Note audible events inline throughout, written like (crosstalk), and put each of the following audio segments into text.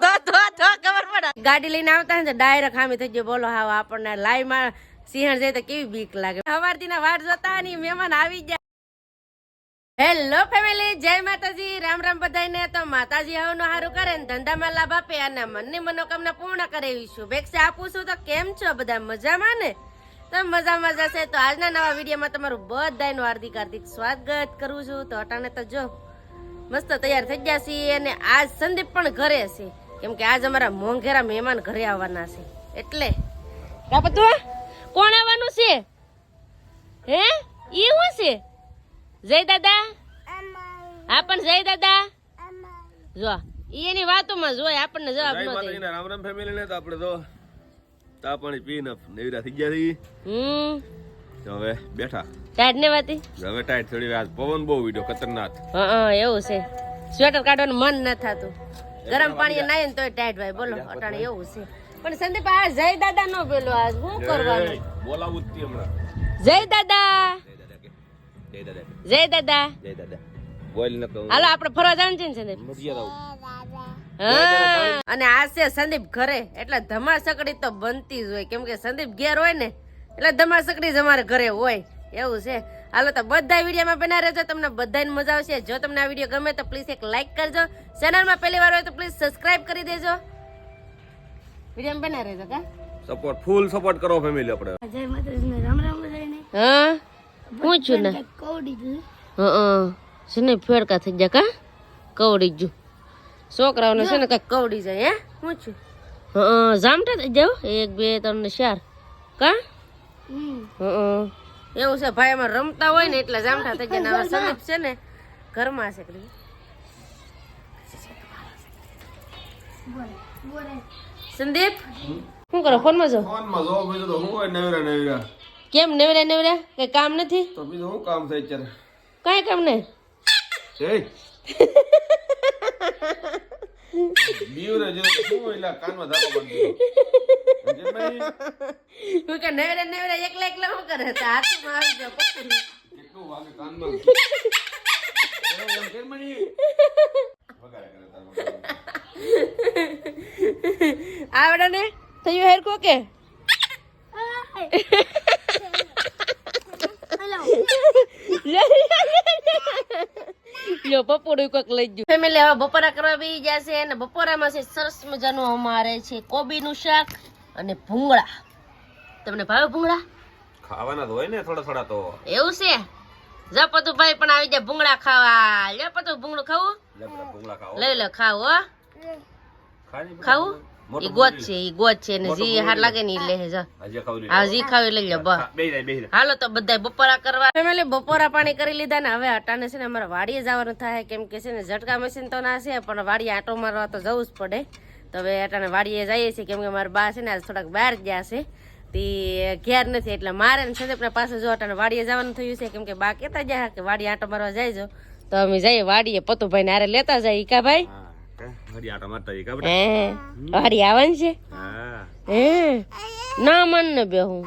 તો (laughs) તો તો ખબર પડે. ગાડી લઈને આવતા ને ડાયરેક્ટ ખામી થઈ ગયો. બોલો હાવ આપણને લાઈ માં સિંહણ જાય તો કેવી બીક લાગે. સવારથી ના વાટ જોતા ની મહેમાન આવી જાય હેલો ફેમિલી જય માતાજી. રામ રામ બધાને તો માતાજી હવનું હારું કરે ને ધંધામાં લાભ આપે અને મનની મનોકામના પૂર્ણ કરે એવી શુભેચ્છા આપું છું. તો કેમ છો બધા? મજામાં ને? તો મજામાં છે તો આજના નવા વિડીયોમાં તમારું બધાનું હાર્દિક હાર્દિક સ્વાગત કરું છું. તો અટાણે તો જો મસ્ત તૈયાર થઈ ગયા છીએ અને આજ સંદીપ પણ ઘરે છે. કેમ કે આજ અમારા મોંઘેરા મહેમાન ઘરે આવવાના છે. એટલે કાપતું કોણ આવવાનું છે? હે? ઈ હું છે? જય દાદા. હા પણ જય દાદા. જો ઈ એની વાતોમાં જોય આપણને જવાબ ન દે. રામ રામ ફેમિલી ને તો આપણે તો તા પાણી પીને નેવરા થઈ ગયા હમ. તો હવે બેઠા. ટાઈટ ને વાતી? હવે ટાઈટ થોડી વાર. પવન બહુ વીડો ખતરનાક. હા હા એવું છે. સ્વેટર કાઢવાનું મન ન થતું. ગરમ પાણી નાય ને તોય ટાઈટ ભાઈ બોલો અટાણે એવું છે. પણ સંદીપ આ જય દાદા નો પેલો આજ શું કરવાનું? જય, બોલાવું જ તી હમણાં. જય દાદા. જય દાદા જય દાદા જય દાદા. બોલ ન કહું. હાલો આપણે ફરવા જવાનું છે ને સંદીપ? અને આ છે સંદીપ ઘરે. એટલે ધમાસકડી તો બનતી જ હોય. કેમ કે સંદીપ ઘેર હોય ને એટલે ધમાસકડી જ અમારે ઘરે હોય. એવું છે. હાલો તો બધા વિડીયોમાં બના રહેજો. તમને બધાને મજા આવશે. જો તમને આ વીડિયો ગમે તો પ્લીઝ એક લાઇક કરજો. ચેનલમાં પહેલી વાર હોય તો પ્લીઝ સબસ્ક્રાઇબ કરી દેજો. વિડીયોમાં બના રહેજો કા? સપોર્ટ ફૂલ સપોર્ટ કરો ફેમિલી આપણે. જય માતાજી રામ રામ બધાને હા? પૂછ્યું ને. કવડી ગયું હા છે ને ફેડકા થઈ ગયા કા? કવડી જો. છોકરાઓને છે ને કઈ કવડી જાય હે પૂછ્યું હા જામટા થઈ જાવ એક બે ત્રણ ને ચાર. કા? હં. એવું છે ભાઈ અમારે રમતા હોય ને એટલે જામઠા થઈ ગયા નવા હવે સંદીપ છે ને ઘરમાં છે કડી. બોલે બોલે સંદીપ? શું કરો ફોનમાં જો ફોનમાં જો બીજું તો હું હોય નેવરા નેવરા. કેમ નેવરા નેવરા? કઈ કામ નથી? તો બીજું શું કામ થાય અત્યારે? કઈ કામ નહીં. જય. (laughs) બીવરે જો શું એલા કાનમાં ધાકો બાંધી. હું કે નેવરા નેવરા એકલા એકલા હું કરે? તો હાથમાં આવી ગયો કેટલું વાગે કાનમાં? (laughs) એમ કેમ વગાડે કરે તાર આવડે ને? થયું હેરકો કે (laughs) લ્યો બપોરું કોક લઈ ગયું. ફેમિલી હવે બપોરા કરવા બી જશે અને બપોરામાં છે સરસ મજાનું અમારે છે કોબીનું શાક અને ભૂંગળા. તમને ભાવે ભૂંગળા? ખાવાના તો હોય ને થોડા થોડા તો. એવું છે? જપતુ ભાઈ પણ આવી જાય ભૂંગળા ખાવા. લે પતું ભૂંગળું ખાવું? લઈ લે ખાવ ખાવું? ઈ ગોત છે ઈ ગોત છે ને જી હાર લાગે ને ઈ લે જા. જી ખાવી લઈ લે બસ. જાય જાય. હાલો તો બધા બપોરા કરવા. ફેમિલી બપોરા પાણી કરી લીધા ને હવે અટાણે છે ને અમારે વાડીએ જવાનું થાય. કેમ કે છે ને ઝટકા મશીન તો ના છે પણ વાડીએ આટો મારવા તો જવું જ પડે. તો હવે અટાણે વાડીએ જઈએ છીએ. કેમ કે મારા બા છે ને આજ થોડાક બહાર ગયા છે. તે ઘેર નથી એટલે મારે ને સંદીપના પાસે જો અટાણે વાડીએ જવાનું થયું છે. કેમ કે બા કહેતા ગયા કે વાડીએ આટો મારવા જાય જો. તો અમે જઈએ વાડીએ. પતુભાઈ ને હારે લેતા જઈએ કા ભાઈ? હા. હરી છે? હે. ના મન ને બે હું.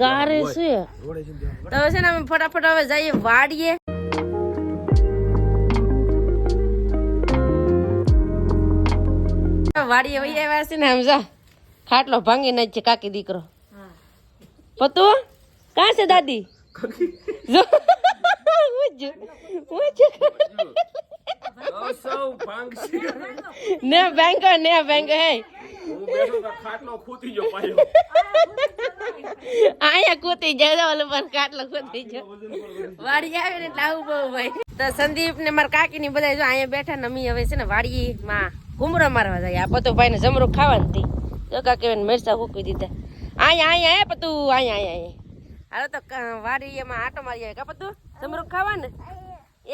ગારો છે. તો છે ને અમે ફટાફટ હવે જઈએ વાડીએ. વાડીએ વહી આવ્યા છે ને આમ જા ખાટલો ભાંગી નાખ છે કાકી દીકરો. પતુ કાં છે દાદી? જો. ને બેંક ને બેંક હે. ખાટલો પાછો. અહીંયા કૂતી જાય ઓલું પર કૂતી જાય વાડી આવે ને બહુ ભાઈ તો સંદીપ ને મારા કાકી ની બધા જો અહીંયા બેઠા ને અમી હવે છે ને વાડી માં ઘુમરો મારવા જાય. આ પતો ભાઈ ને જમરૂખ ખાવાનું હતી. જો કાકી ને મરચા ફૂકી દીધા. અહીંયા અહીંયા હે પતું અહીંયા અહીંયા હાલો તો વાડી એમાં આટો મારી આવે કા પતું? જમરૂખ ખાવા ને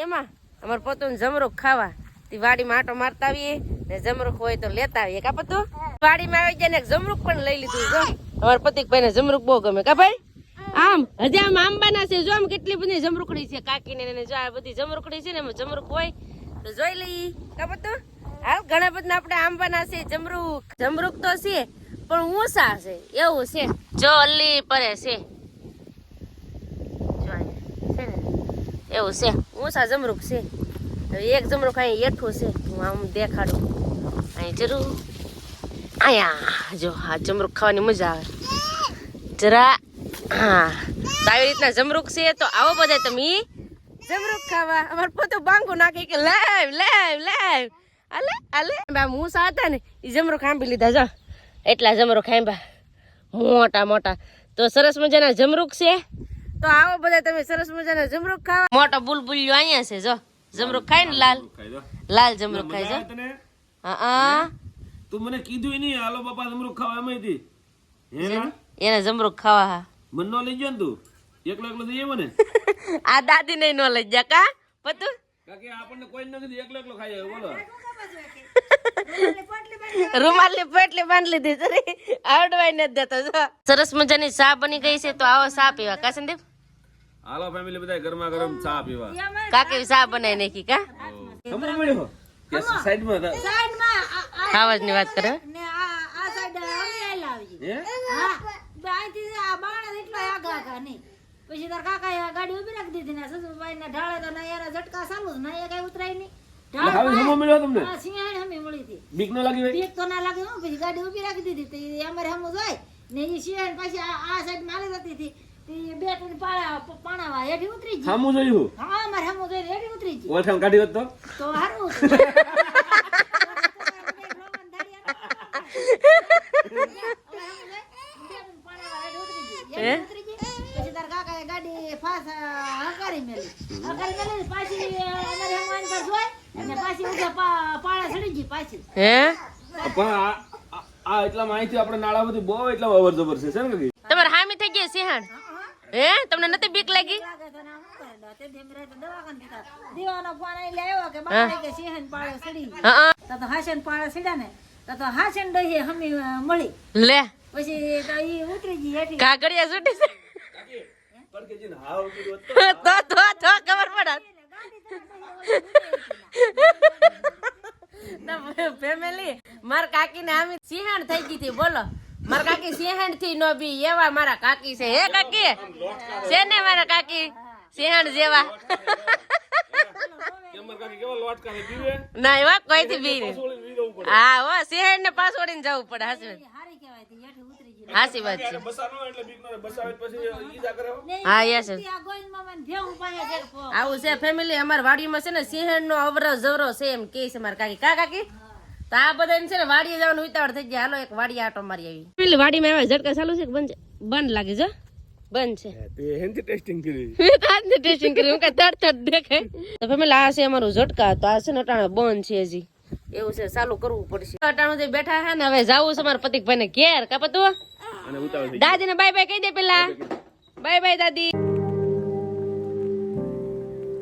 એમાં? અમારે પોતું જમરૂખ ખાવા. તે વાડીમાં આટો મારતા આવીએ ને જમરૂખ હોય તો લેતા આવીએ. કા પતું? વાડીમાં આવી જાય ને જમરૂખ પણ લઈ લીધું જો અમારા પતિક ભાઈ ને જમરૂખ બહુ ગમે. કા ભાઈ? આમ હજી આમ આંબાના છે. જો આમ કેટલી બધી જમરૂકડી છે કાકીને ને જો આ બધી જમરૂકડી છે ને એમાં જમરૂક હોય તો જોઈ લઈ કા પતું? હાલ ઘણા બધા આપણે આંબાના છે જમરૂક. જમરૂખ તો છે પણ ઊંસા છે. એવું છે. જો અલ્લી પરે છે જો અહીંયા છે ને એવું છે. ઊંસા જમરૂક છે. એક જમરૂક ખાઈ એઠું છે. હું આમ દેખાડું. અહીં જરૂર. અહીંયા, જો, આ જમરૂક ખાવાની મજા આવે. જરા, હા. તો આવી રીતના જમરૂક છે તો આવો બધા તમે. જમરૂક ખાવા. અમારે પોતે બાંગો નાખી કે લાવ લાવ લાવ. આલે આલે બા મૂસા હતા ને એ જમરૂક ખાંભી લીધા. જો, એટલા જમરૂક આંબા મોટા મોટા. તો સરસ મજાના જમરૂક છે. તો આવો બધા તમે સરસ મજાના જમરૂખ ખાવા. મોટો બુલબુલિયો અહીંયા છે જો. જમરૂખ ખાય ને લાલ? લાલ જમરૂખ ખાય જો. હા હા. તું મને કીધું નહીં હાલો બાપા જમરૂખ ખાવા એમ હતી હે એને જમરૂખ ખાવા હા. મન નો લઈ ગયો ને તું? એકલો એકલો જઈએ મને (laughs) આ દાદી ને નો લઈ જા કા? પતું? કાકી આપણને કોઈ નથી એકલો એકલો ખાઈ બોલો. રૂમાલની પેટલી બાંધી લીધી તરી આવડવાય નથી દેતો જો. સરસ મજાની ચા બની ગઈ છે તો આવો ચા પીવા. કા સંદીપ? હાલો ફેમિલી બધા ગરમા ગરમ ચા પીવા. કાકે ચા બનાવી નાખી કા? મળ્યો સાઈડમાં ની વાત કરે ને આ આ સાઈડ અમે આયેલા હા? બે આ બાણા એટલો આગા આગા નહીં. પછી તાર કાકા ગાડી ઊભી રાખી દીધી ને સસુભાઈ ના ઢાળે તો ના એના ઝટકા ચાલુ જ ના એ કઈ ઉતરાય નહીં. હવે સમો મળ્યો તમને? હા સિંહાણી હમી મળી હતી. બીક ન લાગી બીક તો ના લાગે હો પછી ગાડી ઊભી રાખી દીધી તો અમારે હમું જોઈ ને એ સિંહાણી પાછી આ સાઈડ માલી જતી હતી. તો બે ત્રણ પાળા પાણાવા હેઠી ઉતરી ગઈ. સામું જોયું? હા અમારે હમું જોઈને હેઠી ઉતરી ગઈ. ઓળખાણ કાઢી હોત તો? તો હારું હતું. હે? પછી તાર કાકાએ ગાડી ફાસ હકારી મેલી હકારી મેલી પાછી અમારે હમણાં પર જોઈ અને પાછી ઊંધા પા- પાળા ચડી ગઈ પાછી હે? પણ આ એટલા માહિતી આપણે નાળા બધી બહુ એટલા અવર જબર છે છે ને કાકી? તમારે હામી થઈ ગઈ સિંહણ? હે? તમને નથી બીક લાગી. દીવાનો ફોન આઈને આવ્યો કે બાપા કે સિંહણ પાળે. હા તો તો હાસન પાળે ને તો તો હાસન ડહીએ હમી મળી. લે. પછી તો ઈ ઉતરી ગઈ હેઠી. કાગડિયા છૂટી છે. પડકે જઈને હાવ કીધું હોત તો. તો તો તો ખબર પડે (laughs) ફેમિલી માર કાકી ને આમી સિંહણ થઈ ગઈ હતી, બોલો. માર કાકી સિંહણથી નો બી, એવા મારા કાકી છે. હે કાકી? છે ને મારા કાકી? સિંહણ જેવા? (laughs) ના, એવા કોઈ થી બી. હા, હો સિંહણ ને વળીને જવું પડે હાસી વાત. હારી કહેવાય તી હેઠી ઉતરી ગઈ હાસી વાત છે. હો. યસ આવું છે ફેમિલી અમાર વાડીમાં છે ને સિંહણ નો અવરો જવરો છે એમ કે છે મારા કાકી. કા કાકી? તો આ બધા છે ને વાડીએ જવાનું ઉતાવળ થઈ ગયા હાલો એક વાડી આટો મારી આવી. ફેમિલી વાડીમાં આવ્યા ઝટકા ચાલુ છે કે બંધ બંધ લાગે છે બંધ છે. તે હેનથી ટેસ્ટિંગ કરી. (laughs) મેં ટેસ્ટિંગ કરી હું કઈ તડ તડ દેખાય. તો ફેમિલી આ છે અમારું ઝટકા. તો આ છે ને અટાણે બંધ છે હજી. એવું છે ચાલુ કરવું પડશે. અટાણું જે બેઠા છે ને હવે જાવું છે મારા પતિકભાઈ ને ઘેર કાપતું અને દાદી ને બાય બાય કહી દે પેલા. બાય બાય દાદી.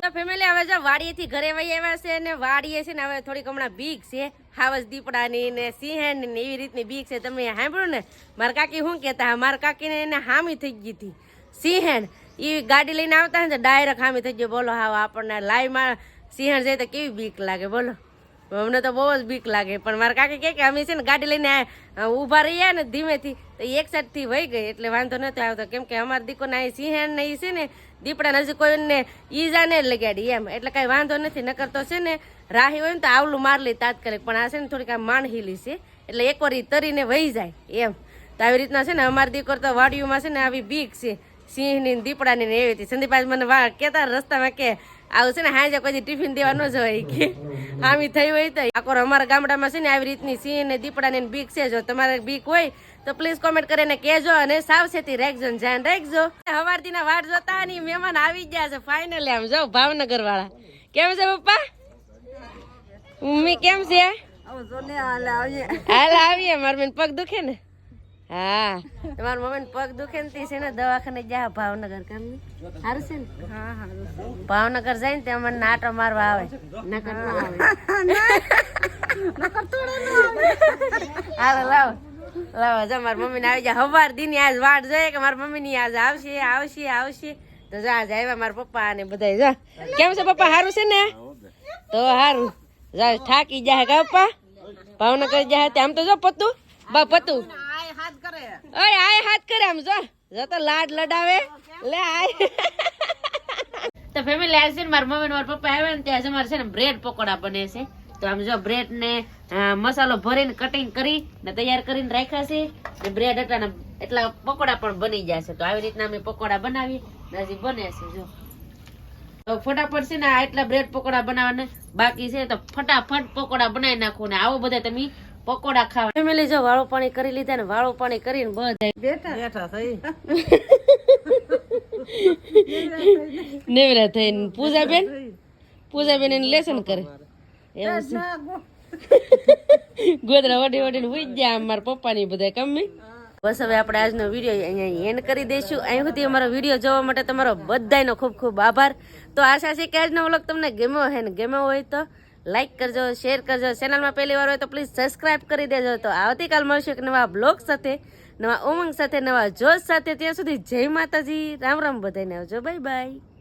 તો ફેમિલી હવે જો વાડીએથી ઘરે વહી આવ્યા છે ને વાડીએ છે ને હવે થોડીક હમણાં બીક છે. હાવસ દીપડાની ને સિંહણ ને એવી રીતની બીક છે. તમે સાંભળ્યું ને? મારા કાકી શું કહેતા? મારા કાકીને એને હામી થઈ ગઈ હતી. સિંહણ એ ગાડી લઈને આવતા ને ડાયરેક્ટ હામી થઈ ગયો. બોલો હા આપણને લાઈવમાં સિંહણ જાય તો કેવી બીક લાગે? બોલો. અમને તો બહુ જ બીક લાગે. પણ મારા કાકી કે અમે છે ને ગાડી લઈને ઊભા રહ્યા ને ધીમેથી, તો એક સાઈડથી વહી ગઈ. એટલે વાંધો નતો આવતો. કેમ કે અમારા દીકો અહીં સિંહણ ને એ છે ને દીપડા હજી કોઈને ઈજા ને લગાડી એમ. એટલે કઈ વાંધો નથી, નકર તો છે ને રાહી હોય ને તો આવલું મારલી તાત્કાલિક. પણ આ છે ને થોડીક આ માણહીલી છે. એટલે એકવાર ઈ તરીને વહી જાય એમ. તો આવી રીતના છે ને અમારી દીકર તો વાડીઓમાં છે ને આવી બીક છે. સિંહની દીપડાની ને એવી હતી. સંદીપાજ મને વા કેતા રસ્તામાં કે આવું છે ને હાજે કોઈ ટિફિન દેવા ન જવાય કે. આમી થઈ હોય તો. આકોર અમારા ગામડામાં છે ને આવી રીતની સિંહ ને દીપડાની બીક છે. જો તમારે બીક હોય તો પ્લીઝ કોમેન્ટ કરીને કહેજો અને સાવચેતી રાખજો ને ધ્યાન રાખજો. હવારથી ના વાટ જોતા ની મહેમાન આવી ગયા છે ફાઇનલી આમ જાઓ ભાવનગર વાળા કેમ છે પપ્પા? મમ્મી કેમ છે? હાલ આવીએ. મારા બેન પગ દુખે ને? હા. તમારા મમ્મી પગ દુખે ને તી છે ને દવાખાને જા ભાવનગર કામ સારું છે ને? ભાવનગર જાય ને નાટો મારવા આવે. નકર (laughs) ના આવે. હાલો લાવો. લાવો, જો મમ્મી ને આવી જાય હવાર દી આજ વાટ જોઈએ કે મારા મમ્મી ની આજ આવશે આવશે આવશે. તો જા આજ આવ્યા મારા પપ્પા ને બધા જા. કેમ છે પપ્પા સારું છે ને? તો સારું જા થાકી જાય કા પપ્પા? ભાવનગર જાય તે આમ તો જો પતું બા પતું અરે આય હાથ કરે આમ, જો. જો તો લાડ લડાવે. લે, આય. તો ફેમિલી આજે મારા મમ્મી મારા પપ્પા આવ્યા ને ત્યાં આજે છે ને બ્રેડ પકોડા બને છે. તો આમ જો બ્રેડ ને મસાલો ભરીને કટિંગ કરી ને તૈયાર કરીને રાખ્યા છે. ને બ્રેડ હતા ને એટલા પકોડા પણ બની જશે તો આવી રીતના અમે પકોડા બનાવી ને હજી બને છે જો. તો ફટાફટ છે ને આ એટલા બ્રેડ પકોડા બનાવવાને. બાકી છે તો ફટાફટ પકોડા બનાવી નાખો ને આવો બધા તમે પકોડા ખાવા. ફેમિલી જો વાળું પાણી કરી લીધા ને વાળું પાણી કરીને બધા (laughs) નેવરા થઈને પૂજાબેન? પૂજાબેન એને લેસન કરે. (laughs) ગોદરા વડી વડીને હુઈ ગયા મારા પપ્પાની બધા કમી બસ હવે આપણે આજનો વીડિયો અહીંયા એન્ડ કરી દઈશું. અહીં સુધી અમારો વીડિયો જોવા માટે તમારો બધાયનો ખૂબ ખૂબ આભાર. તો આશા છે કે આજનો વ્લોગ તમને ગમ્યો હોય ને ગમ્યો હોય તો લાઈક કરજો શેર કરજો. ચેનલમાં પહેલી વાર હોય તો પ્લીઝ સબસ્ક્રાઇબ કરી દેજો. તો આવતીકાલ મળશું એક નવા બ્લોગ સાથે નવા ઉમંગ સાથે નવા જોશ સાથે. ત્યાં સુધી જય માતાજી. રામ રામ બધાને આવજો. Bye bye